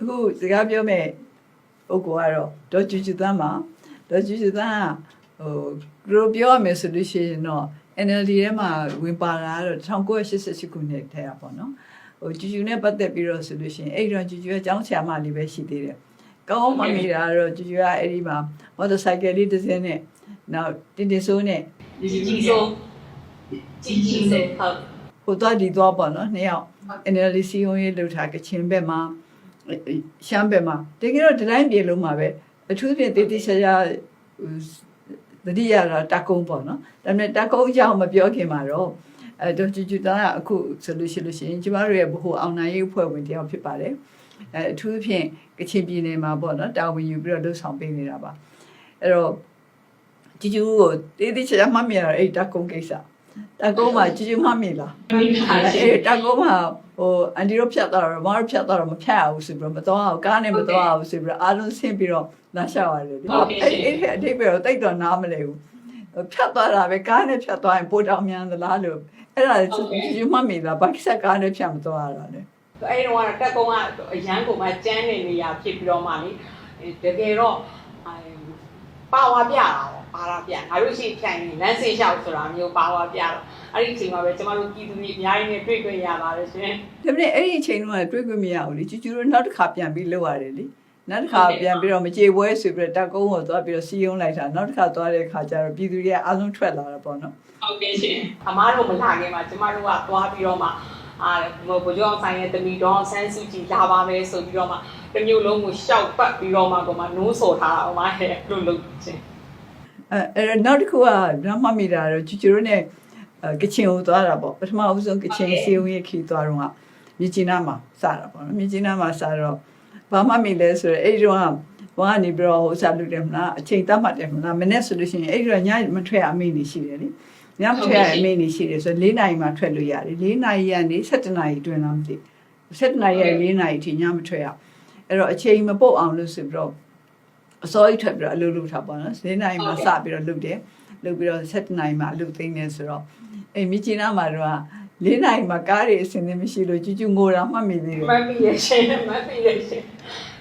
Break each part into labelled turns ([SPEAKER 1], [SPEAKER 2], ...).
[SPEAKER 1] အခုစကားပြောမဲ့ပုဂ္ဂိုလ်ကတော့ဒေါ်ကျူကျူသန်းမှာဒေါ်ကျူကျူသန်းကဟိုသူတို့ပြောရမယ်ဆိုလို့ရှိရင်တော့ NLD ထဲမှာဝင်ပါလာတော့1988ခုနှစ်ထဲကပေါ့နော်ဟိုကျူကျူနဲ့ပတ်သက်ပြီးတော့ဆိုလို့ရှိရင်အဲ့တော့ကျူကျူကကျောင်းဆရာမလေးပဲရှိသေးတယ်ကောင်းမှမိတာကတော့ကျူကျူကအဲ့ဒီမှာမော်တော်ဆိုင်ကယ်လေးတစ်စင်းနဲ့နောက်တင်တင်ဆိုးနဲ့
[SPEAKER 2] ကြီးကြီးဆိုကြီးကြီးဆိုဟုတ်
[SPEAKER 1] ဟိုသွားဒီသွားပေါ့နော်နှစ်ယောက် NLD စီယုံရေးလှုပ်ထားကချင်ဘက်မှာ ရှမ်းဘက်မှာတကယ်တော့ဒီတိုင်းပြေလုံးမှာပဲအထူးဖြင့်တေးသေးချာချာသတိရတာတကုံးပေါ့နော်ဒါပေမဲ့တကုံးအကြောင်းမပြောခင်မှာတော့အဲတော့ကျူကျူတာကအခုဆိုလို့ရှိလို့ရှိရင်ကျမတို့ရဲ့ဘ ഹു အောင်နိုင်ရေးအဖွဲ့ဝင်တယောက်ဖြစ်ပါတယ်အဲအထူးဖြင့်ကချင်ပြည်နယ်မှာပေါ့နော်တာဝန်ယူပြီးတော့လှုပ်ဆောင်ပေးနေတာပါအဲ့တော့ကျူကျူကိုတေးသေးချာချာမှတ်မိရတော့အဲ့တကုံးကိစ္စ တကုံးမှာကျူကျူမှတ်မိလား
[SPEAKER 2] မိပါရှင်
[SPEAKER 1] အေးတကောမှာဟိုအန်ဒီတို့ဖြတ်သွားတော့မတို့ဖြတ်သွားတော့မဖြတ်အောင်ဆိုပြီးတော့မတော်အောင်ကားနဲ့မတော်အောင်ဆိုပြီးတော့အားလုံးဆင်းပြီးတော့လာရှောက်ရတယ်ဒီအဲ့အဲ့ဒီအတိတ်ပဲတော့တိတ်တော့နားမလဲဘူးဖြတ်သွားတာပဲကားနဲ့ဖြတ်သွားရင်ပိုတောင်မြန်သလားလို့အဲ့ဒါယူမမိလားဘာကိစ္စကားနဲ့ဖြတ်မသွားရတာလဲ
[SPEAKER 2] အဲ့တော့တက်ကုန်းကအရန်ကိုမှကျန်းနေနေရဖြစ်ပြီးတော့မှလေတကယ်တော့ပါဝါပြတာ ပေါ့ပါဝါပြငါတို့ရှိဖြန့်နေလမ်းစေးလျှောက်ဆိုတာမျိုးပါဝါပြတော့အဲ့ဒီအချိန်မှာပဲကျမတို့ပြည်သူတွေအများကြီးနဲ့တွေ့ကြရပါတယ်ရှင်
[SPEAKER 1] ဒါပေမဲ့အဲ့ဒီအချိန်တုန်းကတွေ့ခွင့်မရဘူးလေကျူကျူတို့နောက်တစ်ခါပြန်ပြီးလောက်ရတယ်လေနောက်တစ်ခါပြန်ပြီးတော့မကြေပွဲဆိုပြီးတော့တကုန်းကိုသွားပြီးတော့စီယုံလိုက်တာနောက်တစ်ခါသွားတဲ့ခါကျတော့ပြည်သူတွေအားလုံးထွက်လာတာပေါ့နော်
[SPEAKER 2] ဟုတ်ကဲ့ရှင်အမားတို့မလာခင်မှာကျမတို့ကသွားပြီးတော့မှအာဘိုးကျောင်းဆိုင်ရဲ့တမီတော်ဆန်းစုကြည်လာပါမယ်ဆိုပြီးတော့မှတစ်မျိုးလုံးကိုရှောက်ပတ်ပြီးတော့မှကိုမှနိုးစော်ထားအောင်မဟဲ့လို့လုပ်ချင်း
[SPEAKER 1] အဲအဲ့တော့နောက်တစ်ခုကဓမ္မမိတာတော့ကျူကျူတို့ ਨੇ ကချင်ကိုသွားတာပေါ့ပထမဦးဆုံးကချင်စီယုံရဲ့ခီသွားတော့ကမြစ်ကြီးနားမှာစတာပေါ့နော်မြစ်ကြီးနားမှာစတော့ဘာမှမိလဲဆိုတော့အဲ့ဒီတော့ဘာကနေပြီးတော့ဟိုစားလုပ်တယ်မလားအချိန်တတ်မှတ်တယ်မလားမနေ့ဆိုလို့ရှိရင်အဲ့ဒီတော့ညမထွက်အမိနေရှိတယ်လေညမထွက်အမိနေရှိတယ်ဆိုတော့၄နာရီမှထွက်လို့ရတယ်၄နာရီကနေ7နာရီအတွင်းလားမသိ7နာရီကနေ4နာရီထိညမထွက်ရအဲ့တော့အချိန်မပုတ်အောင်လို့ဆိုပြီးတော့ အစောကြီးထွက်ပြီးတော့အလုပ်လုပ်ထားပါတော့၄နာရီမှစပြီးတော့လုပ်တယ်လုပ်ပြီးတော့7နာရီမှအလုပ်သိမ်းနေဆိုတော့အဲ့မြချီနာမှာတော့၄နာရီမှကားတွေအစင်းနေမရှိလို့ကျူးကျူးငိုတာမှတ်မိသေးတယ်
[SPEAKER 2] မမီရရှင်မမီရရှင်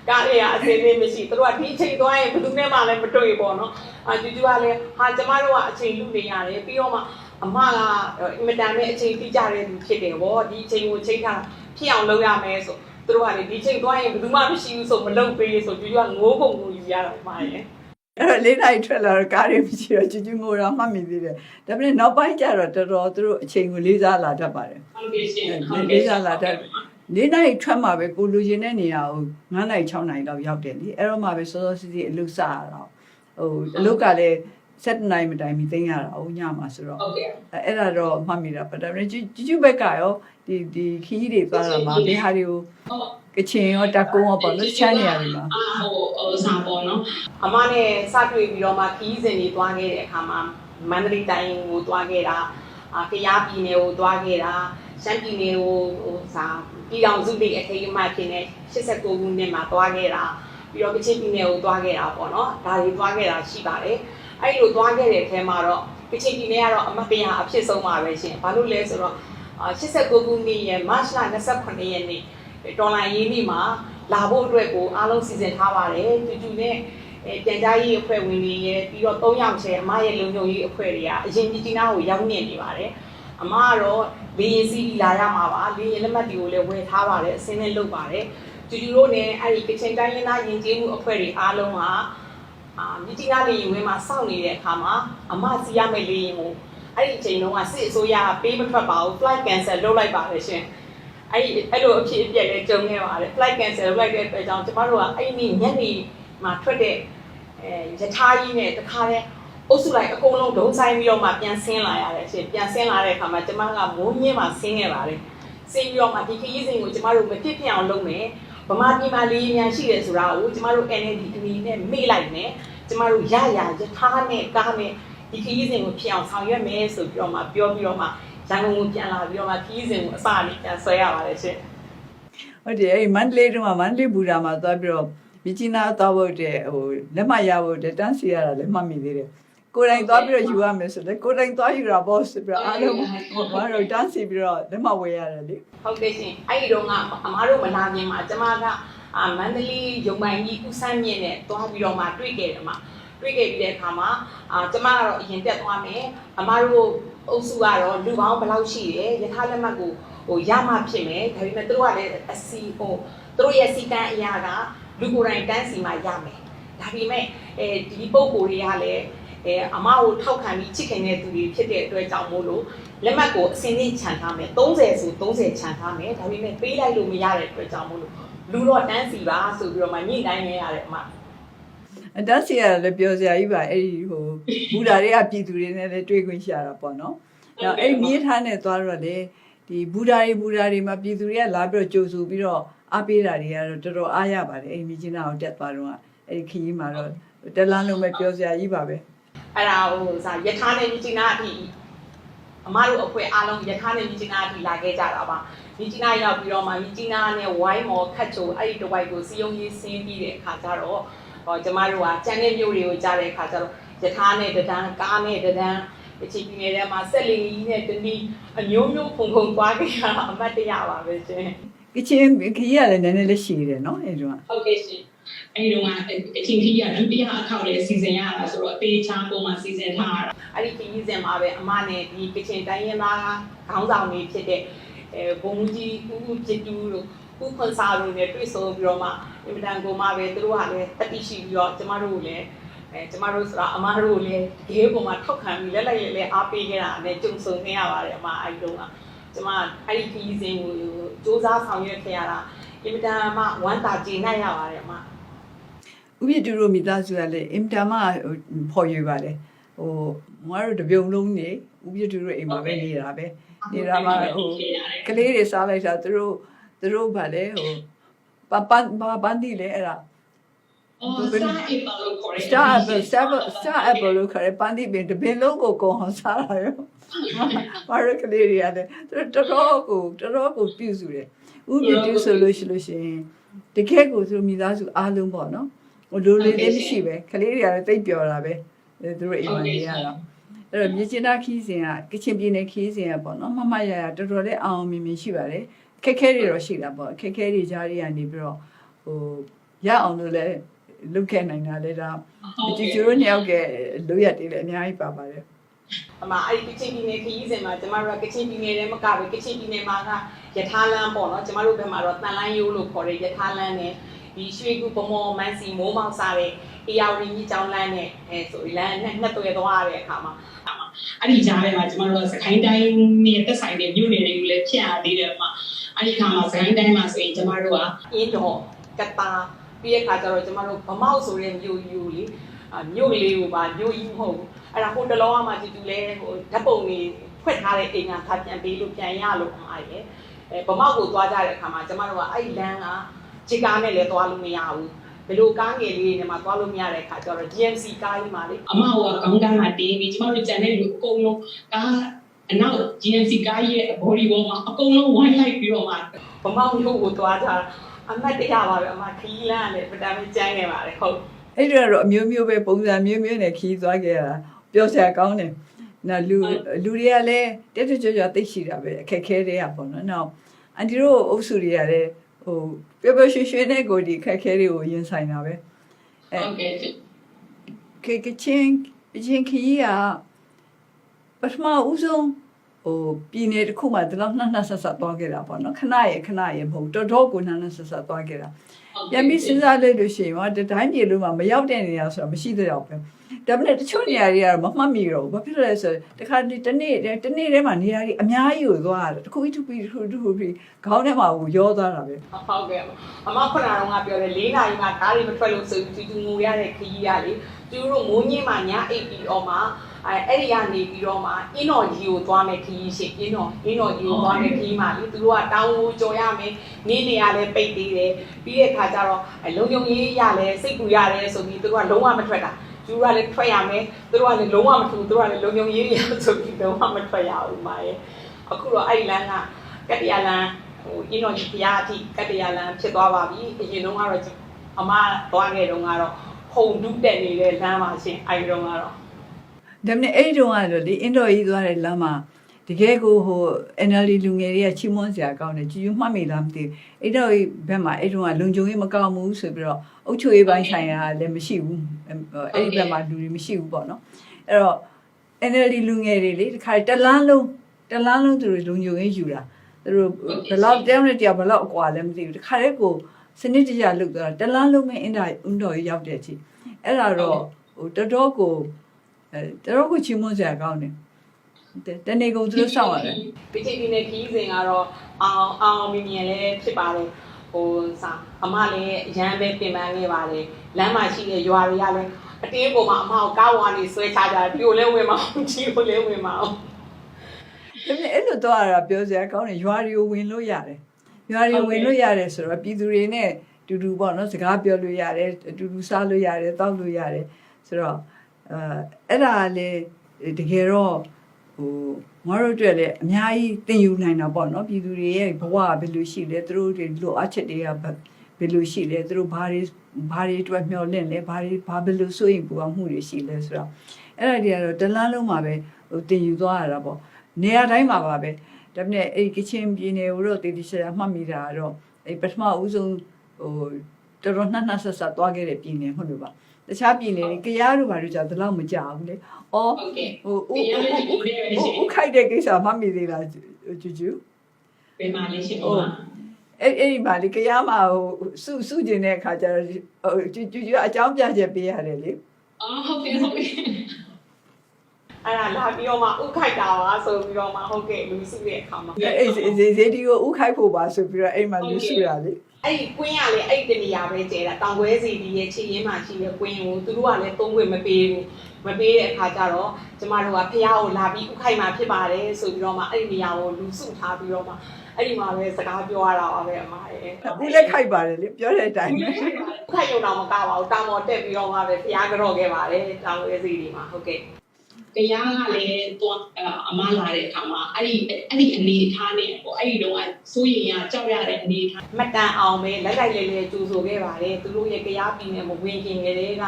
[SPEAKER 2] ကားရအစင်းလေးမရှိသူတို့ကဒီချိန်သွားရင်ဘယ်သူနဲ့မှလည်းမတွေ့ဘူးပေါ့နော်အာကျူကျူကလည်းဟာကျမတို့ကအချိန်လူနေရတယ်ပြီးတော့မှအမကအင်မတန်နဲ့အချိန်ပြကြတဲ့လူဖြစ်တယ်ဗောဒီအချိန်ကိုချိန်ထားဖြစ်အောင်လုပ်ရမယ်ဆို သူတို့ကလေဒီချိန်သွားရင်ဘယ်သူမှမရှိဘူးဆိုမလုပ်ပေးဆိုကျူကျူကငိုးပုံကိုယူရတော့မှရဲ့
[SPEAKER 1] အဲ့တော့လေးနိုင်ထွက်လာတော့ကားတွေမရှိတော့ကျူးကျူးငိုတာမှတ်မိသေးတယ်ဒါပေမဲ့နောက်ပိုင်းကျတော့တော်တော်သူတို့အချိန်ကိုလေးစားလာတတ်ပါတယ်
[SPEAKER 2] ဟုတ်ကဲ့ရှင်
[SPEAKER 1] လေးစားလာတတ်လေးနိုင်ထွက်မှာပဲကိုလူရင်တဲ့နေရာကို9နိုင်6နိုင်လောက်ရောက်တယ်လေအဲ့တော့မှပဲစောစောစီးစီးအလုပ်စရတော့ဟိုအလုပ်ကလည်း 7နိုင်မတိုင်မီသိမ်းရတာအုံညမှာဆိုတော့
[SPEAKER 2] ဟုတ်ကဲ့
[SPEAKER 1] အဲ့ဒါတော့မှတ်မိတာပါဒါပေမဲ့ကျူးကျူးဘက်ကရောဒီဒီခီးတွေသွားတာမှာဒီဟာတွေကို
[SPEAKER 2] ဟုတ်
[SPEAKER 1] ကချင်ရောတကုံးရောပေါ့လို့ချမ်းနေရတယ်မှာ
[SPEAKER 2] အာဟိုဟိုစာပေါ်နော်အမနဲ့စတွေ့ပြီးတော့မှခီးစဉ်တွေတွားခဲ့တဲ့အခါမှာမန္တလေးတိုင်းကိုတွားခဲ့တာအာကရားပြည်နယ်ကိုတွားခဲ့တာရှမ်းပြည်နယ်ကိုဟိုစာပြည်တော်စုတွေအထိမ်းအမှတ်ဖြစ်နေ89ခုနှစ်မှာတွားခဲ့တာပြီးတော့ကချင်ပြည်နယ်ကိုတွားခဲ့တာပေါ့နော်ဒါတွေတွားခဲ့တာရှိပါတယ် အဲ့လိုတွားခဲ့တဲ့အထဲမှာတော့ကချင်ပြည်နယ်ကတော့အမတ်တရားအဖြစ်ဆုံးပါပဲရှင်ဘာလို့လဲဆိုတော့အာ89ခုနှစ်ရဲ့မတ်လ28ရက်နေ့တော်လိုင်းရေးနေ့မှာလာဖို့အတွက်ကိုအားလုံးစီစဉ်ထားပါတယ်တူတူနဲ့အဲပြန်ကြားရေးအဖွဲ့ဝင်တွေရဲ့ပြီးတော့၃ယောက်ချဲအမရဲ့လုံခြုံရေးအဖွဲ့တွေကအရင်ကြီးကြီးနားကိုရောက်နေနေပါတယ်အမကတော့လေရင်စီးပြီးလာရမှာပါလေရင်လက်မှတ်တွေကိုလည်းဝယ်ထားပါတယ်အစင်းနဲ့လုပ်ပါတယ်တူတူတို့နဲ့အဲ့ဒီကချင်တိုင်းရင်းသားယဉ်ကျေးမှုအဖွဲ့တွေအားလုံးက အာမြကြီးနားလေရင်ဝင်းမှာစောင့်နေတဲ့အခါမှာအမစီရမယ့်လေရင်ကိုအဲ့ဒီအချိန်တုန်းကစစ်အစိုးရကပေးမထွက်ပါဘူး flight cancel လုပ်လိုက်ပါတယ်ရှင်အဲ့ဒီအဲ့လိုအဖြစ်အပျက်လေးကြုံခဲ့ပါတယ် flight cancel လုပ်လိုက်တဲ့အတွက်ကြောင့်ကျမတို့ကအဲ့ဒီညနေမှာထွက်တဲ့အဲယထာကြီးနဲ့တခါလဲအုပ်စုလိုက်အကုန်လုံးဒုံဆိုင်ပြီးတော့မှပြန်ဆင်းလာရတယ်ရှင်ပြန်ဆင်းလာတဲ့အခါမှာကျမကမိုးမြင့်မှဆင်းခဲ့ပါတယ်ဆင်းပြီးတော့မှဒီခရီးစဉ်ကိုကျမတို့မဖြစ်ဖြစ်အောင်လုပ်မယ်ဗမာပြည်မှာလေးများရှိတယ်ဆိုတာကိုကျမတို့ NLD အနေနဲ့မေ့လိုက်မယ် ကျမတို့ရရယထာနဲ့ကားနဲ့ဒီခရီးစဉ်ကိုဖြစ်အောင်ဆောင်ရွက်မယ်ဆိုပြီးတော့မှပြောပြီးတော့မှရန်ကုန်ကိုပြန်လာပြီးတော့မှခရီးစဉ်ကိုအစလေးပြန်ဆွဲရပါတယ်ရှင်
[SPEAKER 1] ဟုတ်တယ်အဲ့မန္တလေးတုန်းကမန္တလေးဘူတာမှာသွားပြီးတော့မြကြီးနားသွားဖို့တဲ့ဟိုလက်မရဖို့တဲ့တန်းစီရတာလည်းမှတ်မိသေးတယ်ကိုယ်တိုင်သွားပြီးတော့ယူရမယ်ဆိုတော့ကိုယ်တိုင်သွားယူတာပေါ့ဆိုပြီးတော့အားလုံးဘာလို့တန်းစီပြီးတော့လက်မဝယ်ရတယ်လေ
[SPEAKER 2] ဟုတ်ကဲ့ရှင်အဲ့ဒီတော့ကအမားတို့မလာခင်မှာကျမက အာမန္တလေးရုံပိုင်ကြီးဦးဆန်းမြင့်နဲ့တွားပြီးတော့မှတွေ့ခဲ့တယ်မှာတွေ့ခဲ့ပြီးတဲ့အခါမှာအာကျမကတော့အရင်တက်သွားမယ်အမတို့အုပ်စုကတော့လူပေါင်းဘယ်လောက်ရှိတယ်ယထာလက်မှတ်ကိုဟိုရမှဖြစ်မယ်ဒါပေမဲ့သူတို့ကလည်းအစီဟိုသူတို့ရဲ့စီကံအရာကလူကိုယ်တိုင်တန်းစီမှရမယ်ဒါပေမဲ့အဲဒီပုံကိုယ်တွေကလည်းအဲအမကိုထောက်ခံပြီးချစ်ခင်တဲ့သူတွေဖြစ်တဲ့အတွက်ကြောင့်မို့လို့လက်မှတ်ကိုအစင်းစင်းခြံထားမယ်30ဆို30ခြံထားမယ်ဒါပေမဲ့ပေးလိုက်လို့မရတဲ့အတွက်ကြောင့်မို့လို့ လူတော့တန်းစီပါဆိုပြီးတော့မှညှိနှိုင်းနေရတယ်အမ
[SPEAKER 1] အတတ်စီရလည်းပြောစရာကြီးပါအဲ့ဒီဟိုဘူဓာတွေကပြည်သူတွေနဲ့လည်းတွေ့ခွင့်ရှိရတာပေါ့နော်။နောက်အဲ့ဒီမြေထားနဲ့သွားတော့လေဒီဘူဓာတွေဘူဓာတွေမှာပြည်သူတွေကလာပြီးတော့ကြိုဆိုပြီးတော့အားပေးတာတွေကတော့တော်တော်အားရပါတယ်အဲ့ဒီမြကြီးနာကိုတက်သွားတော့အဲ့ဒီခရီးမှာတော့တက်လန်းလုံးပဲပြောစရာကြီးပါပဲ
[SPEAKER 2] အဲ့ဒါဟိုစာယထာနဲ့မြကြီးနာအထိအမတို့အဖွဲ့အားလုံးယထာနဲ့မြကြီးနာအထိလာခဲ့ကြတာပါ မြကြီးနာရောက်ပြီးတော့မှမြကြီးနာနဲ့ဝိုင်းမော်ခတ်ချိုအဲ့ဒီတစ်ဝိုက်ကိုစီယုံရေးဆင်းပြီးတဲ့အခါကျတော့ဟောကျမတို့ကကျန်တဲ့မျိုးတွေကိုကြားတဲ့အခါကျတော့ယထာနဲ့တဒန်းကားနဲ့တဒန်းအချိန်ပြည်နယ်ထဲမှာဆက်လီကြီးနဲ့တနည်းအမျိုးမျိုးဖုန်ဖုန်သွားခဲ့တာအမတ်တရပါပဲရှင်။
[SPEAKER 1] ကချင်းခရီးကလည်းနည်းနည်းလေးရှည်တယ်နော်အဲ့တော့
[SPEAKER 3] ဟုတ်ကဲ့ရှင်အဲဒီတော့ကအချင်းကြီးကဒုတိယအခေါက်လေးစီစဉ်ရတာဆိုတော့အသေးချာပုံမှန်စီစဉ်ထားတာ
[SPEAKER 2] အဲ့ဒီခရီးစဉ်မှာပဲအမနဲ့ဒီကချင်တိုင်းရင်းသားခေါင်းဆောင်တွေဖြစ်တဲ့ အဲဘုံကြီးဦးဦးပြတူတို့ဦးခွန်စာတို့နဲ့တွေ့ဆုံပြီးတော့မှအင်မတန်ကိုမှပဲသူတို့ကလည်းတတိရှိပြီးတော့ကျမတို့ကိုလည်းအဲကျမတို့ဆိုတာအမတို့ကိုလည်းဒီပေါ်မှာထောက်ခံပြီးလက်လိုက်လက်လက်အားပေးခဲ့တာနဲ့ကြုံဆုံခဲ့ရပါတယ်အမအဲ့ဒီတော့ကကျမအဲ့ဒီခရီးစဉ်ကိုစူးစမ်းဆောင်ရွက်ခဲ့ရတာအင်မတန်မှဝမ်းသာကျေနပ်ရပါတယ်အမ
[SPEAKER 1] ဥပ္ပတူတို့မိသားစုကလည်းအင်တာမဖော်ရွေပါတယ်ဟိုငါတို့တပြုံလုံးနေဥပ္ပတူတို့အိမ်မှာပဲနေတာပဲနေတာမှာဟို ကလေးတွေစားလိုက်တာသူတို့သူတို့ဗာလေဟိုပပန်ပန်ဒီလေအဲ့ဒါ
[SPEAKER 3] အော် Star Apple လို့ခေါ်တယ်
[SPEAKER 1] Star Apple Star Star Apple လို့ခေါ်တယ်ပန်ဒီပင်တပင်လုံးကိုကုန်အောင်စားတာရောမာရကလေးတွေကလည်းသူတို့တော်တော်ကိုတော်တော်ကိုပြုစုတယ်ဥပ္ပတူဆိုလို့ရှိလို့ရှိရင်တကယ်ကိုသူတို့မိသားစုအားလုံးပေါ့နော်ဟိုလိုလေးလေးမရှိပဲကလေးတွေကလည်းတိတ်ပျော်တာပဲသူတို့အိမ်မှာနေရတော့ အဲ့တော့မြေကျင်းသားခီးစဉ်ကကချင်ပြည်နယ်ခီးစဉ်ကပေါ့နော်မမရရတော်တော်လေးအောင်အောင်မြင်မြင်ရှိပါတယ်ခက်ခဲတွေတော့ရှိတာပေါ့ခက်ခဲတွေကြားတွေကနေပြီးတော့ဟိုရအောင်လို့လည်းလုပ်ခဲ့နိုင်တာလေဒါဒီကျတို့နှစ်ယောက်ကလိုရက်တွေလည်းအများကြီးပါပါတယ်
[SPEAKER 2] အမအဲ့ဒီကချင်ပြည်နယ်ခရီးစဉ်မှာကျမတို့ကကချင်ပြည်နယ်ထဲမကပဲကချင်ပြည်နယ်မှာကယထာလန်းပေါ့နော်ကျမတို့ဘက်မှာတော့တန်လန်းရိုးလို့ခေါ်တဲ့ယထာလန်းနဲ့ဒီရွှေကူပမော်မန်စီမိုးမောင်စားတဲ့ အေယာဝရီကြီးကျောင်းလန်းနဲ့အဲဆိုလန်းနဲ့နှစ်တွေ့သွားရတဲ့အခါမှာ
[SPEAKER 3] အဲ့ဒီကြားထဲမှာကျမတို့ကစကိုင်းတိုင်းနဲ့သက်ဆိုင်တဲ့မြို့နယ်တွေကိုလည်းဖြတ်ရသေးတယ်မှာအဲ့ဒီခါမှာစကိုင်းတိုင်းမှာဆိုရင်ကျမတို့က
[SPEAKER 2] အင်းတော်ကတာပြီးတဲ့အခါကျတော့ကျမတို့ဗမောက်ဆိုတဲ့မြို့ယူလေအာမြို့လေးကိုပါမြို့ကြီးမဟုတ်ဘူးအဲ့ဒါဟိုတလောကမှတူတူလဲဟိုဓာတ်ပုံတွေဖွက်ထားတဲ့အိမ်ကဖတ်ပြန်ပေးလို့ပြန်ရလို့အမှားရဲ့အဲဗမောက်ကိုသွားကြတဲ့အခါမှာကျမတို့ကအဲ့ဒီလမ်းကခြေကားနဲ့လည်းသွားလို့မရဘူး ဘယ်လိုကားငယ်လေးတွေနဲ့မှသွားလို့မရတဲ့အခါကျတော့ GMC ကားကြီးမှာလေ
[SPEAKER 3] အမကကောင်းတန်းမှာတင်းပြီးကျမတို့ကြံတဲ့လူအကုန်လုံးကအနောက် GNC ကားရဲ့ body ပေါ်မှာအကုန်လုံးဝိုင်းလိုက်ပြီးတော့မှ
[SPEAKER 2] ဗမောက်မြို့ကိုသွားကြတာအမတ်တရပါပဲအမခီးလန်းနဲ့ပထမကျန်းခဲ့ပါတယ်ဟုတ်
[SPEAKER 1] အဲ့ဒါတော့အမျိုးမျိုးပဲပုံစံမျိုးမျိုးနဲ့ခီးသွားခဲ့ရတာပြောစရာကောင်းတယ်နော်လူလူတွေကလည်းတက်တက်ကြွကြွသိရှိတာပဲအခက်ခဲတွေကပေါ့နော်နောက်အန်တီတို့အုပ်စုတွေကလည်း ဟိုပျော်ပျော်ရွှင်ရွှင်နဲ့ကိုဒီအခက်ခဲတွေကိုရင်ဆိုင်တာပဲအဲ
[SPEAKER 3] ဟုတ်ကဲ့ရှင်
[SPEAKER 1] ကကချင်းကချင်းခီးကပထမဦးဆုံး ဟိုပြည်နယ်တစ်ခုမှဒီလောက်နှက်နှက်ဆက်ဆက်သွားခဲ့တာပေါ့နော်ခဏရဲ့ခဏရဲ့မဟုတ်တော်တော်ကိုနှက်နှက်ဆက်ဆက်သွားခဲ့တာပြန်ပြီးစဉ်းစားလိုက်လို့ရှိရင်ဟောဒီတိုင်းပြည်လုံးမှာမရောက်တဲ့နေရာဆိုတာမရှိသေးတော့ဘူးဒါပေမဲ့တချို့နေရာတွေကတော့မမှတ်မိတော့ဘူးဘာဖြစ်လို့လဲဆိုတော့တခါဒီတနေ့တနေ့ထဲမှာနေရာကြီးအများကြီးကိုသွားရတယ်တစ်ခုတစ်ခုတစ်ခုတစ်ခုပြီးခေါင်းထဲမှာကိုရောသွားတာပဲ
[SPEAKER 2] ဟုတ်ကဲ့အမခုနကတော့ငါပြောတယ်၄နာရီမှကားတွေမထွက်လို့ဆိုပြီးတူငိုရတဲ့ခရီးရလေသူတို့မိုးညင်းမှညအိပ်ပြီးတော့မှ အဲအဲ့ဒီကနေပြီးတော့မှအင်းတော်ကြီးကိုသွားမယ်ခရီးရှိအင်းတော်အင်းတော်ကြီးကိုသွားမယ်ခရီးမှလေသူတို့ကတောင်းကိုကြော်ရမယ်နေနေရလဲပိတ်သေးတယ်ပြီးတဲ့အခါကျတော့လုံုံရေးရလဲစိတ်ကူရတယ်ဆိုပြီးသူတို့ကလုံးဝမထွက်တာသူတို့ကလည်းထွက်ရမယ်သူတို့ကလည်းလုံးဝမထူသူတို့ကလည်းလုံုံရေးရဆိုပြီးလုံးဝမထွက်ရဘူးမာရဲ့အခုတော့အဲ့ဒီလမ်းကကတ္တရာလမ်းဟိုအင်းတော်ကြီးဘုရားအထိကတ္တရာလမ်းဖြစ်သွားပါပြီအရင်တုန်းကတော့အမသွားခဲ့တုန်းကတော့ခုံဒုတက်နေတဲ့လမ်းပါရှင်အဲဒီတုန်းကတော့
[SPEAKER 1] ဒါပေမဲ့အဲ့ဒီတော့ကတော့ဒီအင်ဒိုကြီးသွားတဲ့လမ်းမှာတကယ်ကိုဟို NLD လူငယ်တွေကချီးမွမ်းစရာကောင်းတယ်ကြည်ယူမှတ်မိလားမသိဘူးအဲ့တော့ဒီဘက်မှာအဲ့တုန်းကလုံခြုံရေးမကောင်းဘူးဆိုပြီးတော့အုတ်ချိုရေးပိုင်းဆိုင်ရာလည်းမရှိဘူးအဲ့ဒီဘက်မှာလူတွေမရှိဘူးပေါ့နော်အဲ့တော့ NLD လူငယ်တွေလေဒီခါတလန်းလုံးတလန်းလုံးသူတို့လုံခြုံရေးယူတာသူတို့ဘယ်လောက်တယောက်နဲ့တယောက်ဘယ်လောက်အကွာလဲမသိဘူးဒီခါလေးကိုစနစ်တကျလုပ်သွားတာတလန်းလုံးမဲ့အင်တာအွန်တော်ရောက်တဲ့အချိန်အဲ့ဒါတော့ဟိုတော်တော်ကို အဲတော်တော်ကိုချီးမွမ်းစရာကောင်းတယ်တနေ့ကုန်သူတို့စောင့်ရတယ်
[SPEAKER 2] ပီတီပီနဲ့ခီးစဉ်ကတော့အောင်အောင်မြင်မြင်လည်းဖြစ်ပါတယ်ဟိုစာအမလည်းရမ်းပဲပြင်ပန်းခဲ့ပါတယ်လမ်းမှာရှိတဲ့ရွာတွေကလည်းအတင်းပေါ်မှာအမကိုကားဝါနေဆွဲချကြတယ်ဒီကိုလည်းဝင်မအောင်ကြီးကိုလည်းဝင်မအောင်
[SPEAKER 1] ဒါပေမဲ့အဲ့လိုတော့ရတာပြောစရာကောင်းတယ်ရွာတွေကိုဝင်လို့ရတယ်ရွာတွေဝင်လို့ရတယ်ဆိုတော့ပြည်သူတွေနဲ့တူတူပေါ့နော်စကားပြောလို့ရတယ်အတူတူစားလို့ရတယ်တောက်လို့ရတယ်ဆိုတော့ အဲအဲ့ဒါလေတကယ်တော့ဟိုငါတို့အတွက်လည်းအများကြီးသင်ယူနိုင်တာပေါ့နော်ပြည်သူတွေရဲ့ဘဝကဘယ်လိုရှိလဲသူတို့တွေလိုအပ်ချက်တွေကဘယ်ဘယ်လိုရှိလဲသူတို့ဘာတွေဘာတွေအတွက်မျှော်လင့်လဲဘာတွေဘာဘယ်လိုစိုးရင်ပူအောင်မှုတွေရှိလဲဆိုတော့အဲ့ဒါတွေကတော့တလန်းလုံးမှာပဲဟိုသင်ယူသွားရတာပေါ့နေရာတိုင်းမှာပါပဲဒါပေမဲ့အဲ့ကချင်ပြည်နယ်ကိုတော့တည်တည်ရှာရှာမှတ်မိတာကတော့အဲ့ပထမဦးဆုံးဟိုတော်တော်နှက်နှက်ဆက်ဆက်သွားခဲ့တဲ့ပြည်နယ်ဟုတ်လို့ပါ တခြားပြည်နယ်တွေကရားတို့ဘာလို့ကြာဒီလောက်မကြဘူးလေအော်
[SPEAKER 3] ဟုတ်ကဲ့
[SPEAKER 1] ဟိုဦး
[SPEAKER 3] တရားလည်းဒီလိုပဲရှင်
[SPEAKER 1] ဦးခိုက်တဲ့ကိစ္စမှတ်မိသေးလားကျူကျူ
[SPEAKER 3] ဘယ်မှာလဲရှင်ဟို
[SPEAKER 1] အဲ့အဲ့ဒီမှာလေကြားမှာဟိုစုစုကျင်တဲ့အခါကျတော့ဟိုကျူကျူအကြောင်းပြချက်ပေးရတယ်လေ
[SPEAKER 3] အော်ဟုတ်ကဲ့ဟုတ်ကဲ့
[SPEAKER 2] အဲ့ဒါလာပြီးတော့မှဥခိုက်တာပါဆိုပြီးတော့မှဟုတ်ကဲ့လူစုရဲ့အခါမှာ
[SPEAKER 1] အဲ့အဲ့ဇေဇေဒီကိုဦးခိုက်ဖို့ပါဆိုပြီးတော့အဲ့မှာလူစုရလေ
[SPEAKER 2] အဲ့ဒီကွင်းကလည်းအဲ့ဒီတနေရာပဲကျဲတာတောင်ခွဲစီဒီရဲ့ခြေရင်းမှာရှိတဲ့ကွင်းကိုသူတို့ကလည်းသုံးခွင့်မပေးဘူးမပေးတဲ့အခါကျတော့ကျမတို့ကဖះကိုလာပြီးဥခိုက်မှာဖြစ်ပါတယ်ဆိုပြီးတော့မှအဲ့ဒီနေရာကိုလူစုထားပြီးတော့မှအဲ့ဒီမှာပဲစကားပြောရတာပါပဲအမရဲ့
[SPEAKER 1] ဦးလည်းခိုက်ပါတယ်လေပြောတဲ့အတိုင်းပဲ
[SPEAKER 2] ဥခိုက်ရုံတော့မကပါဘူးတောင်ပေါ်တက်ပြီးတော့မှပဲဖះကြော့ခဲ့ပါတယ်တောင်ခွဲစီဒီမှာဟုတ်ကဲ့
[SPEAKER 3] တရားကလည်းတော့အမလာတဲ့အခါမှာအဲ့ဒီအဲ့ဒီအနေအထားနဲ့ပေါ့အဲ့ဒီတော့စိုးရင်ရကြောက်ရတဲ့အနေအထား
[SPEAKER 2] မတန်အောင်ပဲလက်လိုက်လေလေကြိုဆိုခဲ့ပါတယ်သူတို့ရဲ့ကြားပြည်နယ်မှာဝင်ခင်ကလေးက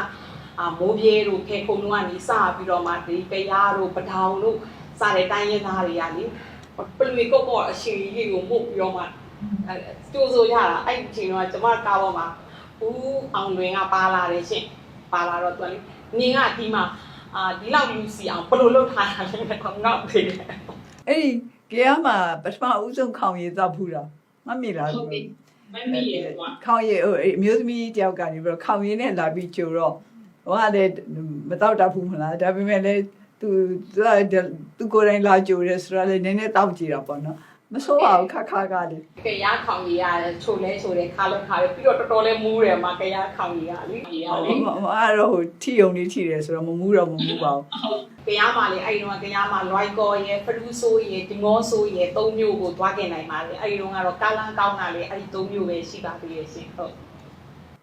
[SPEAKER 2] အာမိုးပြေတို့ခေခုံတို့ကနေစပြီးတော့မှဒီကြားတို့ပထောင်တို့စတဲ့တိုင်းရင်းသားတွေကလေပလွေကုတ်ကောအရှိကြီးကိုမှုတ်ပြီးတော့မှအဲကြိုဆိုရတာအဲ့ဒီအချိန်တော့ကျွန်မကားပေါ်မှာဦးအောင်လွင်ကပါလာတယ်ရှင်ပါလာတော့သူကလေနင်ကဒီမှာ အာဒီလောက်လူစီအောင်ဘယ်လိုလုပ်ထားတာလဲတော့ငေါ့သေးတယ်
[SPEAKER 1] အဲ့ဒီကြားမှာပထမဦးဆုံးခေါင်ရည်သောက်ဖူးတာမမေ့လား
[SPEAKER 3] ဟုတ်ကဲ့မမီးရဲ့ကွာ
[SPEAKER 1] ခေါင်ရည်ဟိုအဲ့အမျိုးသမီးတယောက်ကနေပြီးတော့ခေါင်ရည်နဲ့လာပြီးကြိုတော့ဟိုကလည်းမတော့တတ်ဘူးမလားဒါပေမဲ့လည်းသူသူကသူကိုယ်တိုင်လာကြိုတယ်ဆိုတော့လည်းနည်းနည်းတောက်ကြည့်တာပေါ့နော် မဆိုးပါဘူးခါခါကလေ
[SPEAKER 2] ကရခေါင်ကြီးရတယ်ချိုလဲဆိုတဲ့ခါလုံးခါပဲပြီးတော့တော်တော်လေးမူးတယ်မှာကရခေါင်ကြီးရလေ
[SPEAKER 3] ဒီရ
[SPEAKER 1] ဟို
[SPEAKER 3] လေ
[SPEAKER 1] အဲ့တော့ဟိုထီယုံနေထီတယ်ဆိုတော့မမူးတော့မမူးပါဘူး
[SPEAKER 2] ကရမှာလေအဲ့ဒီတော့ကရမှာလွိုက်ကော်ရဲ့ဖရူးဆိုးရဲ့ဒီမောဆိုးရဲ့သုံးမျိုးကိုသွားခဲ့နိုင်ပါလေအဲ့ဒီတော့ကတော့ကာလန်ကောင်းတာလေအဲ့ဒီသုံးမျိုးပဲရှိပါသေးရဲ့ရှင်ဟုတ်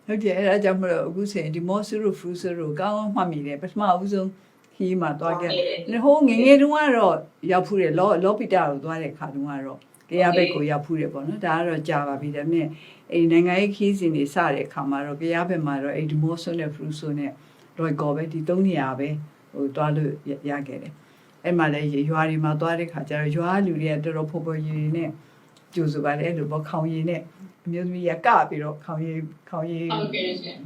[SPEAKER 1] ဟုတ်တယ်အဲ့ဒါကြောင့်မလို့အခုဆိုရင်ဒီမော့ဆူရူဖရူဆူရူကောင်းမှတ်မိတယ်ပထမဦးဆုံး ခီးမှာသွားခဲ့ဟိုငငယ်တုန်းကတော့ရောက်ဖူးတယ်လောလောပီတာကိုသွားတဲ့ခါတုန်းကတော့ကြရဘက်ကိုရောက်ဖူးတယ်ပေါ့နော်ဒါကတော့ကြာပါပြီဒါပေမဲ့အဲ့နိုင်ငံရေးခီးစဉ်တွေစတဲ့အခါမှာတော့ကြရဘက်မှာတော့အဲ့ဒီမော့ဆူနဲ့ဖရူဆူနဲ့ရော်ကောပဲဒီသုံးနေရာပဲဟိုသွားလို့ရခဲ့တယ်အဲ့မှာလည်းရွာတွေမှာသွားတဲ့ခါကျတော့ရွာလူတွေကတော်တော်ဖော်ဖော်ရည်နဲ့ကြိုဆိုပါတယ်အဲ့လိုပေါ့ခေါင်ရည်နဲ့အမျိုးသမီးကကပြီးတော့ခေါင်ရည်ခေါင်ရည်
[SPEAKER 3] ဟုတ်ကဲ့ရှင်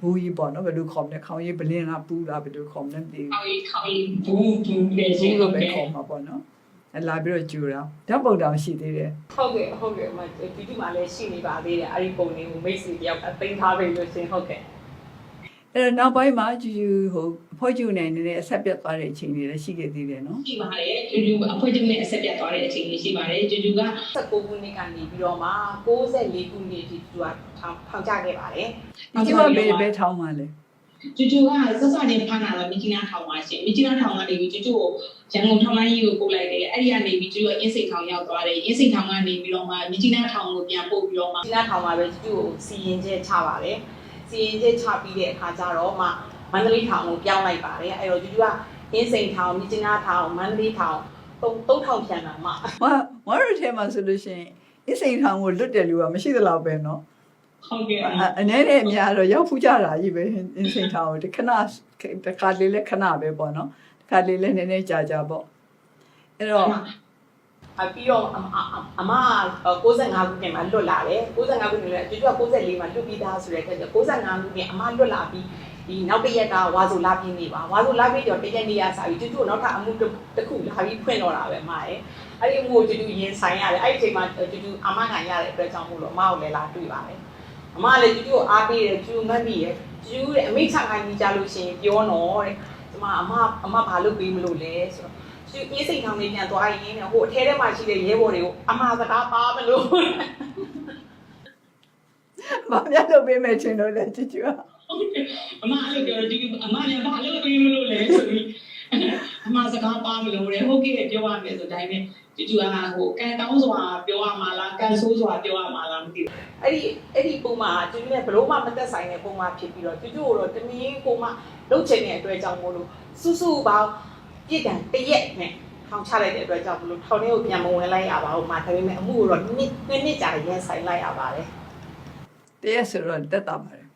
[SPEAKER 1] ဘူးကြီးပေါ့နော်ဘယ်လိုခေါ်မလဲခေါင်းကြီးပလင်းလားပူးလားဘယ်လိုခေါ်မလဲမသိဘူး
[SPEAKER 3] ခေါင်းခေါင်းဘူးဘူးလေရှင်
[SPEAKER 1] ဘူး
[SPEAKER 3] ဟု
[SPEAKER 1] လို့
[SPEAKER 3] တ်
[SPEAKER 1] ပဲ
[SPEAKER 3] ကဲ့
[SPEAKER 1] ခေါ်မှာပေါ့နော်အဲလာပြီးတော့ကြူတာဓာတ်ပုံတောင်ရှိသေးတယ်
[SPEAKER 2] ဟုတ်ကဲ့ဟုတ်ကဲ့မဒီဒီမှာလည်းရှိနေပါသေးတယ်အဲ့ဒီပုံလေးကိုမိတ်ဆွေတယောက်အသိမ်းထားပြီလို့ရှင်ဟုတ်ကဲ့
[SPEAKER 1] အဲတော့နောက်ပိုင်းမှာကျူကျူဟိုဖွဲ့ကျူနေနေတဲ့အဆက်ပြတ်သွားတဲ့အချိန်တွေလည်းရှိခဲ့သေးတယ်နော်
[SPEAKER 3] ရှိပါတယ်ဂျူဂျူအဖွဲ့ချုပ်နဲ့အဆက်ပြတ်သွားတဲ့အချိန်လေးရှိပါတယ်ဂျူဂျူက
[SPEAKER 2] 19ခုနှစ်ကနေပြီးတော့မှ64ခုနှစ်ထိသူကထောင်ထောင်ချခဲ့ပါတယ်
[SPEAKER 1] ဒီကျူကဘယ်ဘယ်ထောင်းမှလဲ
[SPEAKER 3] ဂျူဂျူကစစချင်းဖမ်းလာတော့မြကြီးနားထောင်ပါရှင်မြကြီးနားထောင်ကနေပြီးဂျူဂျူကိုရန်ကုန်ထောင်လိုင်းကြီးကိုပို့လိုက်တယ်အဲ့ဒီကနေပြီးဂျူဂျူကအင်းစိန်ထောင်ရောက်သွားတယ်အင်းစိန်ထောင်ကနေပြီးတော့မှမြကြီးနားထောင်ကိုပြန်ပို့ပြီးတော့မှ
[SPEAKER 2] ဒီနားထောင်မှာပဲသူ့ကိုစီရင်ချက်ချပါတယ် စီရင်ချက်ချပြီးတဲ့အခါကျတော့မှမန္တလေးထောင်ကိုပြောင်းလိုက်ပါတယ်အဲ့တော့သူကအင်းစိန်ထောင်မြစ်ကြီးနားထောင်မန္တလေးထောင်သုံးသုံးထောင်ပြန်တာမှ
[SPEAKER 1] မမရထဲမှာဆိုလို့ရှိရင်အစိန်ထောင်းကိုလွတ်တယ်လူကမရှိသလောက်ပဲနော်
[SPEAKER 3] ဟုတ်ကဲ့
[SPEAKER 1] အနေနဲ့အများတော့ရောက်ဖူးကြတာကြီးပဲအစိန်ထောင်းကိုဒီခဏတခါလေးလဲခဏပဲပေါ့နော်တခါလေးလဲနည်းနည်းကြာကြာပေါ့အဲ့တော့
[SPEAKER 2] အ ပြီးတော့အမအမ65ခုနှစ်မှာလွတ်လာတယ်65ခုနှစ်လဲကျွတ်က64မှာလွတ်ပြီးသားဆိုတဲ့အခါကျ65ခုနှစ်အမလွတ်လာပြီးဒီနောက်တစ်ရက်ကဝါဆိုလာပြင်းနေပါဝါဆိုလာပြင်းတော့တရက်နေရစာပြီးကျွတ်နောက်ထပ်အမှုတစ်ခုလာပြီးဖွင့်တော့တာပဲအမရဲ့အဲ့ဒီအမှုကိုကျွတ်ရင်ဆိုင်ရတယ်အဲ့ဒီအချိန်မှာကျွတ်အမခံရတဲ့အတွက်ကြောင့်မို့လို့အမကိုလည်းလာတွေ့ပါတယ်အမလည်းကျွတ်ကိုအားပေးတယ်ကျွတ်မတ်ပြီးရကျွတ်တဲ့အမိချခိုင်းကြီးကြလို့ရှိရင်ပြောတော့တဲ့ဒီမှာအမအမဘာလုပ်ပေးမလို့လဲဆိုတော့ သူအေးစိတ်ထောင်လေးပြန်သွားရင်ねဟိုအထဲထဲမှာရှိတဲ့ရဲဘော်တွေကိုအမှားစကားပါမလို့
[SPEAKER 1] မမြတ်လုပ်ပေးမယ်ချင်းတော့လေချစ်ချူက
[SPEAKER 3] အမအဲ့လိုပြောတော့ဒီအမလည်းဘာလို့ပေးမလို့လဲဆိုပြီးအမစကားပါမလို့လေဟုတ်ကဲ့ပြောရမယ်ဆိုတိုင်းနဲ့တူတူကဟိုကန်တောင်းစွာပြောရမှာလားကန်ဆိုးစွာပြောရမှာလားမသိဘူး
[SPEAKER 2] အဲ့ဒီအဲ့ဒီပုံမှာကျွတ်နဲ့ဘလို့မှမသက်ဆိုင်တဲ့ပုံမှာဖြစ်ပြီးတော့ကျွတ်ကိုတော့တမင်းကိုမှလှုပ်ချင်တဲ့အတွက်ကြောင့်မို့လို့စုစုပေါင်း ပြစ်ဒဏ်တရက်နဲ့ထောင်ချလိုက်တဲ့အတွက်ကြောင့်မလို့ထောင်ထဲကိုပြန်မဝင်လိုက်ရပါဘူး။မှာဒါပေမဲ့အမှုကိုတော့နှစ်နှစ်နှစ်ကြာရင်ဆိုင်လိုက်ရပါတယ်
[SPEAKER 1] တရက်ဆိုတော့တက်တာပါတယ်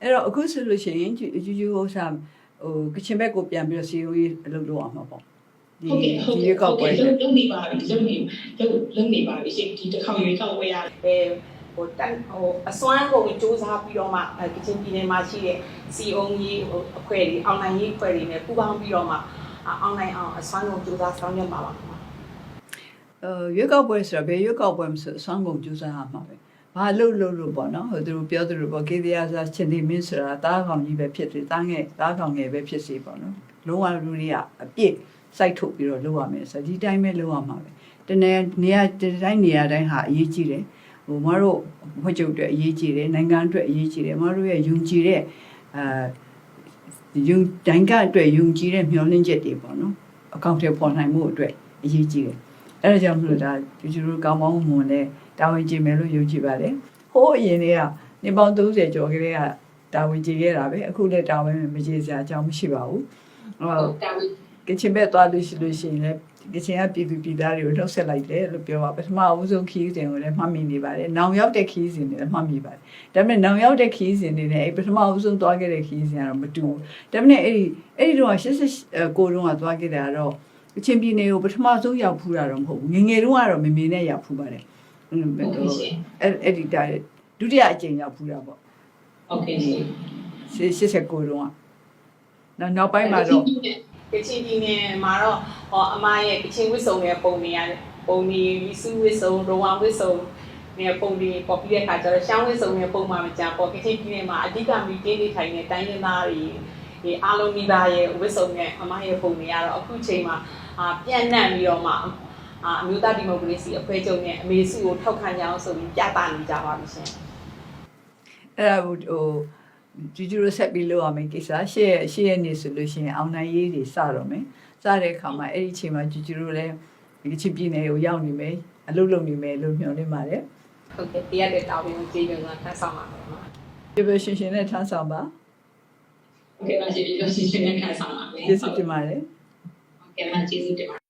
[SPEAKER 1] အဲ့တော့အခုဆိုလို့ရှိရင်ကျူကျူကျူဟိုစားဟိုကချင်ဘက်ကိုပြန်ပြီးတော့စီယိုရေးအလုပ်လုပ်အောင်မှာပေါ့ဒီ
[SPEAKER 3] ဟုတ်ကဲ့ဟုတ်
[SPEAKER 1] ဒီ
[SPEAKER 3] ကဲ့
[SPEAKER 1] ရွေးကောက်ပွဲ
[SPEAKER 3] လုံးလုံးနေပါပြီလုံးနေလုံးလုံးနေပါပြီရှင်ဒီတစ်ခေါက်ရွေးကောက်ပွဲရ။
[SPEAKER 2] အဲ ဟိုတန်ဟိုအစွမ်းကုန်စူးစမ်းပြီးတော့မှကချင်ပြည်နယ်မှာရှိတဲ့စီအုံကြီးဟိုအဖွဲ့တွေအွန်လိုင်းရေးအဖွဲ့တွေနဲ့ပူးပေါင်းပြီးတော့မှအွန်လိုင်းအောင်အစွမ်းကုန်စူးစမ်းဆောင်ရွက်မှာပါခင်ဗျာ။
[SPEAKER 1] အဲရွေးကောက်ပွဲဆိုတော့ဘယ်ရွေးကောက်ပွဲမဆိုအစွမ်းကုန်ကျူးစားရမှာပဲဘာလို့လို့လို့ပေါ့နော်ဟိုသူတို့ပြောသူတို့ပေါ့ကေဒီယာစာချင်းဒီမင်းဆိုတာတားကောင်ကြီးပဲဖြစ်တယ်တားငယ်တားကောင်ငယ်ပဲဖြစ်စီပေါ့နော်လုံးဝလူတွေကအပြည့်စိုက်ထုတ်ပြီးတော့လုပ်ရမယ်ဆိုတော့ဒီတိုင်းပဲလုပ်ရမှာပဲတနေ့နေရာဒီတိုင်းနေရာတိုင်းဟာအရေးကြီးတယ် ဟိုမတို့ဘွဲ့ချုပ်အတွက်အရေးကြီးတယ်နိုင်ငံအတွက်အရေးကြီးတယ်မတို့ရဲ့ယုံကြည်တဲ့အဲယုံတိုင်းကအတွက်ယုံကြည်တဲ့မျှော်လင့်ချက်တွေပေါ့နော်အကောင့်တွေပေါ်နိုင်မှုအတွက်အရေးကြီးတယ်အဲ့ဒါကြောင့်မလို့ဒါကျူကျူတို့ကောင်းကောင်းမွန်နဲ့တာဝန်ကျင်မယ်လို့ယုံကြည်ပါတယ်ဟိုးအရင်တွေကနေပေါင်း30ကျော်ကလေးကတာဝန်ကျင်ခဲ့တာပဲအခုလည်းတာဝန်မကျင်စရာအကြောင်းမရှိပါဘူးဟို
[SPEAKER 3] တာဝန်
[SPEAKER 1] ကချင်ဘက်သွားလို့ရှိလို့ရှိရင်လည်းကချင်ကပြည်သူပြည်သားတွေကိုနှုတ်ဆက်လိုက်တယ်လို့ပြောပါပထမအဦးဆုံးခီးစဉ်ကိုလည်းမှတ်မိနေပါတယ်။နောင်ရောက်တဲ့ခီးစဉ်တွေလည်းမှတ်မိပါတယ်။ဒါပေမဲ့နောင်ရောက်တဲ့ခီးစဉ်တွေနဲ့အဲ့ပထမအဦးဆုံးသွားခဲ့တဲ့ခီးစဉ်ကတော့မတူဘူး။ဒါပေမဲ့အဲ့ဒီအဲ့ဒီတော့89ကိုတုန်းကသွားခဲ့တာကတော့ကချင်ပြည်နယ်ကိုပထမဆုံးရောက်ဖူးတာတော့မဟုတ်ဘူး။ငယ်ငယ်တုန်းကတော့မေမေနဲ့ရောက်ဖူးပါတယ်။အဲ့လိုပဲ
[SPEAKER 3] ဟုတ်ကဲ့ရှင်
[SPEAKER 1] အဲ့အဲ့ဒီတာဒုတိယအကြိမ်ရောက်ဖူးတာပေါ့
[SPEAKER 3] ဟုတ်ကဲ့ရှင်။
[SPEAKER 1] 89တုန်းကနောက်နောက်ပိုင်းမှာတော့
[SPEAKER 2] ကချင်ပြည်နယ်မှာတော့ဟောအမရဲ့ကချင်ဝစ်စုံရဲ့ပုံတွေရတယ်ပုံတွေဝီစုဝစ်စုံရောဝဝစ်စုံနဲ့ပုံတွေပေါ်ပြီးတဲ့အခါကျတော့ရှမ်းဝစ်စုံရဲ့ပုံမှန်မကြပေါ်ကချင်ပြည်နယ်မှာအဓိကမီတင်းနေထိုင်တဲ့တိုင်းရင်းသားတွေဒီအားလုံးမိသားရဲ့ဝစ်စုံနဲ့အမရဲ့ပုံတွေကတော့အခုချိန်မှာအာပြန့်နှံ့ပြီးတော့မှအာအမျိုးသားဒီမိုကရေစီအဖွဲ့ချုပ်နဲ့အမေစုကိုထောက်ခံကြအောင်ဆိုပြီးပြသနေကြပါပြီရှင်
[SPEAKER 1] အဲ့ဒါဟို ဟိုဂျူဂျူရဆက်ပြီးလို့ရမယ်ကိစ္စရှေ့ရှေ့ရနေဆိုလို့ရှိရင်အောင်နိုင်ရေးတွေစတော့မယ်စတဲ့အခါမှာအဲ့ဒီအချိန်မှာဂျူဂျူတို့လည်းဒီချစ်ပြည်နယ်ကိုရောက်နေမယ်အလုပ်လုပ်နေမယ်လို့မျှော်လင့်ပါတယ်
[SPEAKER 2] ဟုတ်ကဲ့တရားတဲ့တာဝန်ကိုကျေးဇူးတင်ဆောင်ပါမယ်နော်
[SPEAKER 1] ပြပြရှင်ရှင်နဲ့ထမ်းဆောင်ပါ
[SPEAKER 3] ဟုတ်ကဲ့ပါရှင်ပြောရှင်ရှင်နဲ့ခံဆောင်ပါမယ်
[SPEAKER 1] ကျေးဇူးတင်ပါတယ်
[SPEAKER 3] ဟုတ်ကဲ့ပါကျေးဇူးတင်ပါ